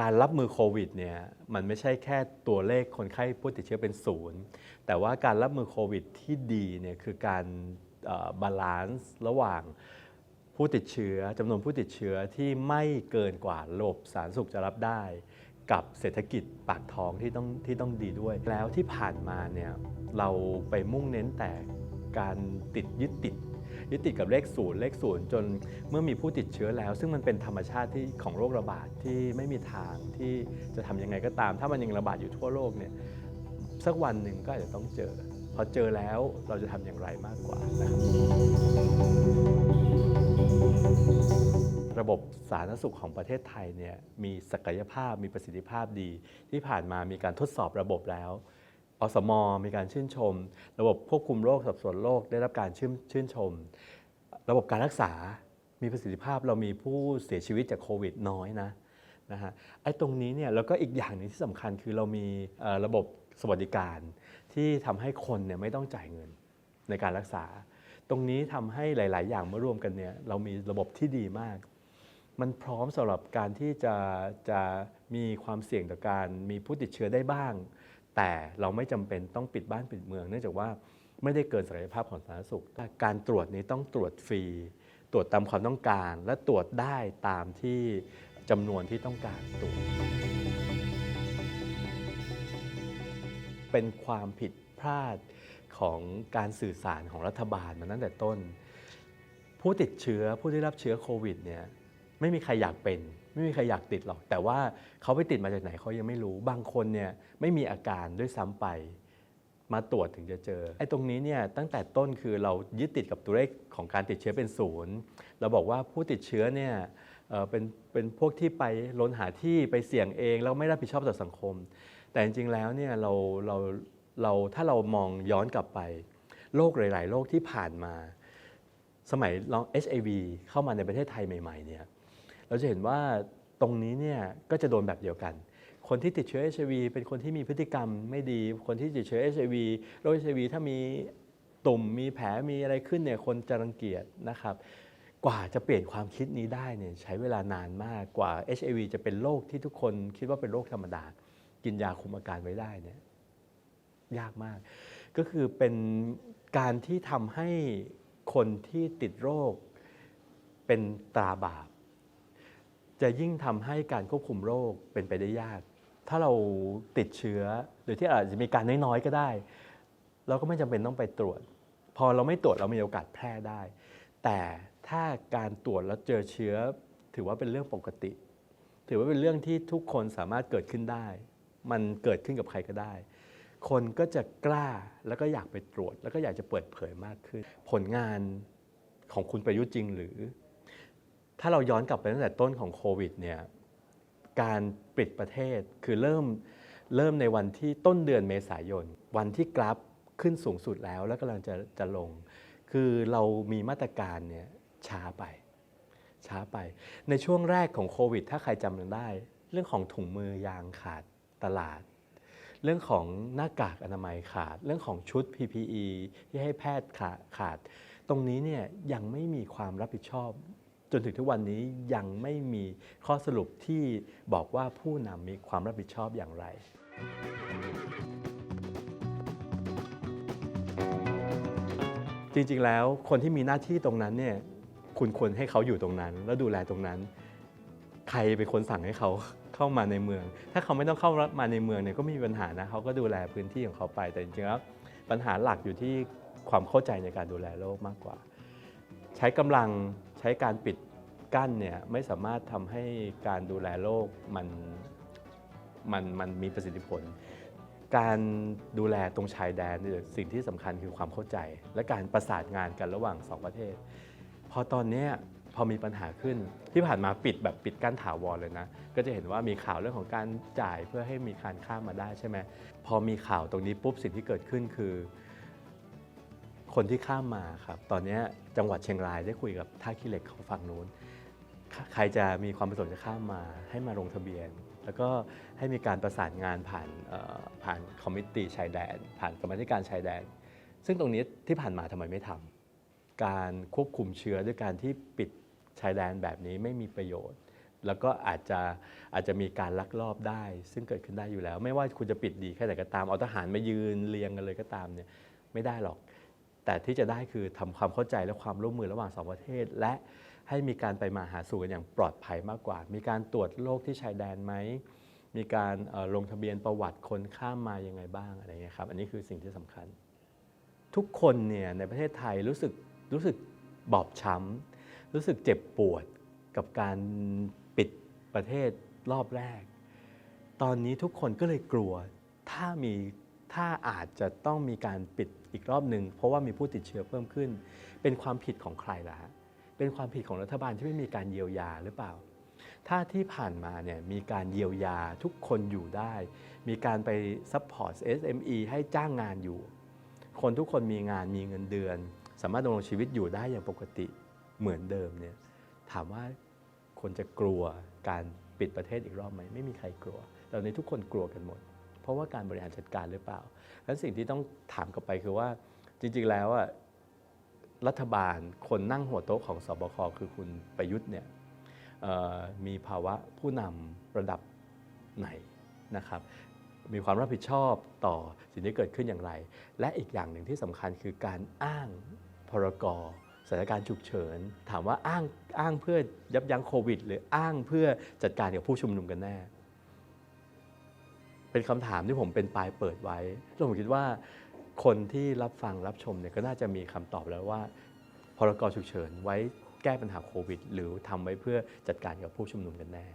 การรับมือโควิดเนี่ยมันไม่ใช่แค่ตัวเลขคนไข้ผู้ติดเชื้อเป็นศูนย์แต่ว่าการรับมือโควิดที่ดีเนี่ยคือการบาลานซ์ระหว่างผู้ติดเชื้อจำนวนผู้ติดเชื้อที่ไม่เกินกว่าระบบสาธารณสุขจะรับได้ กับเศรษฐกิจปากท้องที่ต้องที่ต้องดีด้วย แล้วที่ผ่านมาเนี่ยเราไปมุ่งเน้นแต่การติดยึดติด ยึดติดกับเลขศูนย์เลขศูนย์จนเมื่อมีผู้ติดเชื้อแล้ว ซึ่งมันเป็นธรรมชาติที่ของโรคระบาดที่ไม่มีทางที่จะทำยังไงก็ตาม ถ้ามันยังระบาดอยู่ทั่วโลกเนี่ยสักวันหนึ่งก็อาจจะต้องเจอ พอเจอแล้วเราจะทำอย่างไรมากกว่านะครับระบบสาธารณสุขของประเทศไทยเนี่ยมีศักยภาพมีประสิทธิภาพดี ที่ผ่านมามีการทดสอบระบบแล้ว อสมมีการชื่นชม ระบบควบคุมโรคสอบสวนโรคได้รับการชื่นชื่นชม ระบบการรักษา มีประสิทธิภาพเรามีผู้เสียชีวิตจากโควิดน้อยนะนะฮะไอ้ตรงนี้เนี่ยแล้วก็อีกอย่างหนึ่งที่สำคัญคือเรามีระบบสวัสดิการ ที่ทำให้คนเนี่ยไม่ต้องจ่ายเงินในการรักษา ตรงนี้ทำให้หลาย ๆ อย่างเมารวมกันเนี่ยเรามีระบบที่ดีมาก มันพร้อมสำหรับการที่จะจะมีความเสี่ยงต่อการมีผู้ติดเชื้อได้บ้าง แต่เราไม่จำเป็นต้องปิดบ้านปิดเมือง เนื่องจากว่าไม่ได้เกินศักยภาพของสาธารณสุข การตรวจนี้ต้องตรวจฟรี ตรวจตามความต้องการ และตรวจได้ตามที่จำนวนที่ต้องการตรวจ เป็นความผิดพลาดของการสื่อสารของรัฐบาลมาตั้งแต่ต้น ผู้ติดเชื้อผู้ที่รับเชื้อโควิดเนี่ย ไม่มีใครอยากเป็น ไม่มีใครอยากติดหรอก แต่ว่าเขาไปติดมาจากไหนเขายังไม่รู้บางคนเนี่ยไม่มีอาการด้วยซ้ำไป มาตรวจถึงจะเจอไอ้ตรงนี้เนี่ยตั้งแต่ต้นคือเรายึดติดกับตัวเลขของการติดเชื้อเป็นศูนย์เราบอกว่าผู้ติดเชื้อเนี่ยเป็นเป็นพวกที่ไปล้นหาที่ไปเสี่ยงเองแล้วไม่รับผิดชอบต่อสังคม แต่จริงๆแล้วเนี่ยเราเราเราถ้าเรามองย้อนกลับไปโรคหลาย ๆ โรคที่ผ่านมา สมัยลอง HIV เข้ามาในประเทศไทยใหม่ ๆ เนี่ย เราจะเห็นว่าตรงนี้เนี่ยก็จะโดนแบบเดียวกัน คนที่ติดเชื้อ HIV เป็นคนที่มีพฤติกรรมไม่ดี คนที่ติดเชื้อ HIV โรค HIV ถ้ามีตุ่มมีแผลมีอะไรขึ้นเนี่ยคนจะรังเกียจนะครับกว่าจะเปลี่ยนความคิดนี้ได้เนี่ยใช้เวลานานมากกว่า HIV จะเป็นโรคที่ทุกคนคิดว่าเป็นโรคธรรมดา กินยาคุมอาการไว้ได้เนี่ยยากมาก ก็คือเป็นการที่ทำให้คนที่ติดโรคเป็นตราบาป จะยิ่งทำให้การควบคุมโรคเป็นไปได้ยาก ถ้าเราติดเชื้อหรือที่อาจจะมีการน้อยๆก็ได้ เราก็ไม่จำเป็นต้องไปตรวจ พอเราไม่ตรวจเรามีโอกาสแพร่ได้ แต่ถ้าการตรวจแล้วเจอเชื้อ ถือว่าเป็นเรื่องปกติ ถือว่าเป็นเรื่องที่ทุกคนสามารถเกิดขึ้นได้ มันเกิดขึ้นกับใครก็ได้ คนก็จะกล้าแล้วก็อยากไปตรวจ แล้วก็อยากจะเปิดเผยมากขึ้น ผลงานของคุณประยุทธ์จริงหรือ ถ้าเราย้อนกลับไปตั้งแต่ต้นของโควิดเนี่ยการปิดประเทศคือเริ่มเริ่มในวันที่ต้นเดือนเมษายน วันที่กราฟขึ้นสูงสุดแล้วแล้วกำลังจะจะลง คือเรามีมาตรการเนี่ยช้าไป ช้าไป ในช่วงแรกของโควิด ถ้าใครจำกันได้ เรื่องของถุงมือยางขาดตลาด เรื่องของหน้ากากอนามัยขาด เรื่องของชุด PPE ที่ให้แพทย์ขาดขาด ตรงนี้เนี่ยยังไม่มีความรับผิดชอบ จนถึงทุกวันนี้ยังไม่มีข้อสรุปที่บอกว่าผู้นำมีความรับผิดชอบอย่างไร จริงๆแล้วคนที่มีหน้าที่ตรงนั้นเนี่ยคุณควรให้เขาอยู่ตรงนั้น แล้วดูแลตรงนั้น ใครเป็นคนสั่งให้เขาเข้ามาในเมือง ถ้าเขาไม่ต้องเข้ามาในเมืองเนี่ยก็ไม่มีปัญหานะเขาก็ดูแลพื้นที่ของเขาไปแต่จริงๆแล้วปัญหาหลักอยู่ที่ความเข้าใจในการดูแลโรคมากกว่า ใช้กำลัง ช้การปิดกั้นเนี่ยไม่สามารถทำให้การดูแลโรคมันมันมันมีประสิทธิผล การดูแลตรงชายแดนเนี่ยสิ่งที่สำคัญคือความเข้าใจ และการประสานงานกันระหว่างสองประเทศ พอตอนนี้พอมีปัญหาขึ้นที่ผ่านมาปิดแบบปิดกั้นถาวรเลยนะ ก็จะเห็นว่ามีข่าวเรื่องของการจ่ายเพื่อให้มีการข้ามมาได้ใช่ไหมพอมีข่าวตรงนี้ปุ๊บสิ่งที่เกิดขึ้นคือ คนที่ข้ามมาครับ ตอนนี้จังหวัดเชียงรายได้คุยกับท่าขี้เหล็กเของฝั่งนู้น ใครจะมีความประสงค์จะข้ามมาให้มาลงทะเบียน แล้วก็ให้มีการประสานงานผ่านผ่านคอมมิตี้ชายแดน ผ่านกรรมธิการชายแดน ซึ่งตรงนี้ที่ผ่านมาทำไมไม่ทำการควบคุมเชื้อด้วยการที่ปิดชายแดนแบบนี้ไม่มีประโยชน์ แล้วก็อาจจะอาจจะมีการลักลอบได้ ซึ่งเกิดขึ้นได้อยู่แล้ว ไม่ว่าคุณจะปิดดีแค่ไหนก็ตามเอาทหารมายืนเรียงกันเลยก็ตามเนี่ยไม่ได้หรอก แต่ที่จะได้คือทำความเข้าใจและความร่วมมือระหว่างสองประเทศ และให้มีการไปมาหาสู่กันอย่างปลอดภัยมากกว่า มีการตรวจโรคที่ชายแดนไหม มีการลงทะเบียนประวัติคนข้ามมายังไงบ้างอะไรเงี้ยครับ อันนี้คือสิ่งที่สำคัญ ทุกคนเนี่ยในประเทศไทยรู้สึกรู้สึกบอบช้ำรู้สึกเจ็บปวดกับการปิดประเทศรอบแรก ตอนนี้ทุกคนก็เลยกลัว ถ้ามี ถ้าอาจจะต้องมีการปิดอีกรอบหนึ่งเพราะว่ามีผู้ติดเชื้อเพิ่มขึ้น เป็นความผิดของใครล่ะฮะเป็นความผิดของรัฐบาลที่ไม่มีการเยียวยาหรือเปล่า ถ้าที่ผ่านมาเนี่ยมีการเยียวยาทุกคนอยู่ได้ มีการไปซัพพอร์ต SME ให้จ้างงานอยู่ คนทุกคนมีงานมีเงินเดือน สามารถดำรงชีวิตอยู่ได้อย่างปกติเหมือนเดิมเนี่ยถามว่าคนจะกลัวการปิดประเทศอีกรอบไหมไม่มีใครกลัวตอนนี้ทุกคนกลัวกันหมด เพราะว่าการบริหารจัดการหรือเปล่าและสิ่งที่ต้องถามกลับไปคือว่าจริง ๆ แล้วอะรัฐบาลคนนั่งหัวโต๊ะของสบคคือคุณประยุทธ์เนี่ยมีภาวะผู้นำระดับไหนนะครับ มีความรับผิดชอบต่อสิ่งที่เกิดขึ้นอย่างไร และอีกอย่างหนึ่งที่สำคัญคือการอ้างพรกสถานการณ์ฉุกเฉิน ถามว่าอ้างอ้างเพื่อยับยั้งโควิด หรืออ้างเพื่อจัดการกับผู้ชุมนุมกันแน่ เป็นคำถามที่ผมเป็นปลายเปิดไว้แล้วผมคิดว่าคนที่รับฟังรับชมเนี่ยก็น่าจะมีคำตอบแล้วว่าพรกฉุกเฉินไว้แก้ปัญหาโควิด หรือทำไว้เพื่อจัดการกับผู้ชุมนุมกันแน่